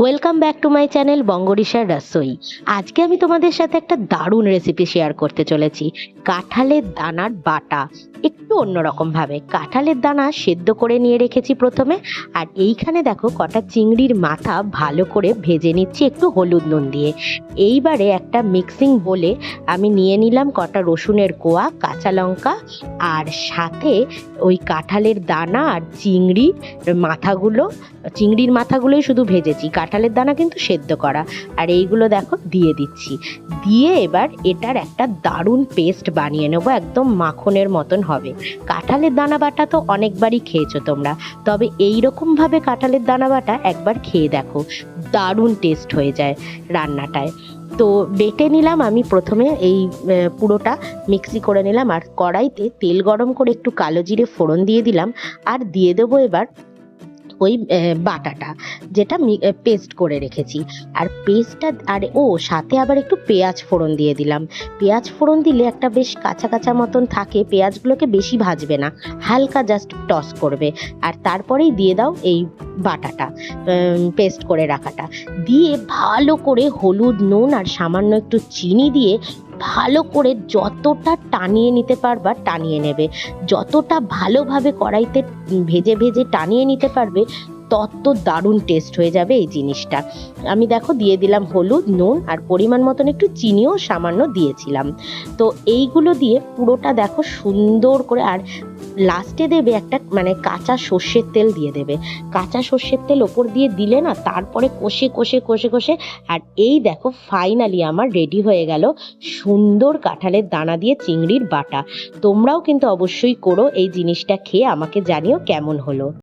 Welcome back to my channel বঙ্গরিশার Rasoi আজকে আমি তোমাদের সাথে একটা দারুণ রেসিপি শেয়ার করতে চলেছি। কাঁঠালের দানার বাটা। একটু অন্যরকম ভাবে। কাঁঠালের দানা সেদ্ধ করে নিয়ে রেখেছি প্রথমে। আর এইখানে দেখো, কটা চিংড়ির মাথা ভালো করে ভেজে নিচ্ছি একটু হলুদ নুন দিয়ে। এইবারে একটা মিক্সিং বলে আমি নিয়ে নিলাম কটা রসুনের কোয়া, কাঁচা লঙ্কা, আর সাথে ওই কাঁঠালের দানা আর চিংড়ির মাথাগুলো। চিংড়ির মাথাগুলোই শুধু ভেজেছি। কাঁঠালের দানা কিন্তু সেদ্ধ করা। আর এইগুলো দেখো, দিয়ে দিচ্ছি। দিয়ে এবার এটার একটা দারুণ পেস্ট বানিয়ে নেব, একদম মাখনের মতন হবে। কাঁঠালের দানা বাটা তো অনেকবারই খেয়েছো তোমরা। তবে এই রকমভাবে কাঁঠালের দানা বাটা একবার খেয়ে দেখো, দারুণ টেস্ট হয়ে যায় রান্নাটায়। তো বেটে নিলাম আমি প্রথমে এই পুরোটা মিক্সি করে নিলাম। আর কড়াইতে তেল গরম করে একটু কালো জিরে ফোড়ন দিয়ে দিলাম। আর দিয়ে দেবো এবার ওই বাটাটা, যেটা পেস্ট করে রেখেছি। আর পেস্টটা আর, ও, সাথে আবার একটু পেঁয়াজ ফোড়ন দিয়ে দিলাম। পেঁয়াজ ফোড়ন দিলে একটা বেশ কাঁচা কাঁচা মতন থাকে, পেঁয়াজগুলোকে বেশি ভাজবে না, হালকা জাস্ট টস করবে। আর তারপরেই দিয়ে দাও এই বাটাটা পেস্ট করে রাখাটা। দিয়ে ভালো করে হলুদ, নুন আর সামান্য একটু চিনি দিয়ে ভালো করে যতটা টানিয়ে নিতে পারবা টানিয়ে নেবে। যতটা ভালোভাবে কড়াইতে ভেজে ভেজে টানিয়ে নিতে পারবে তত দারুণ টেস্ট হয়ে যাবে এই জিনিসটা। আমি দেখো দিয়ে দিলাম হলুদ, নুন আর পরিমাণ মতন একটু চিনিও সামান্য দিয়েছিলাম। তো এইগুলো দিয়ে পুরোটা দেখো সুন্দর করে আর লাস্টে দেবে একটা মানে কাঁচা সর্ষের তেল দিয়ে দেবে। কাঁচা সর্ষের তেল ওপর দিয়ে দিলে না তারপরে কষে কষে কষে কষে আর এই দেখো ফাইনালি আমার রেডি হয়ে গেল সুন্দর কাঁঠালের দানা দিয়ে চিংড়ির বাটা। তোমরাও কিন্তু অবশ্যই করো এই জিনিসটা খেয়ে আমাকে জানিও কেমন হলো।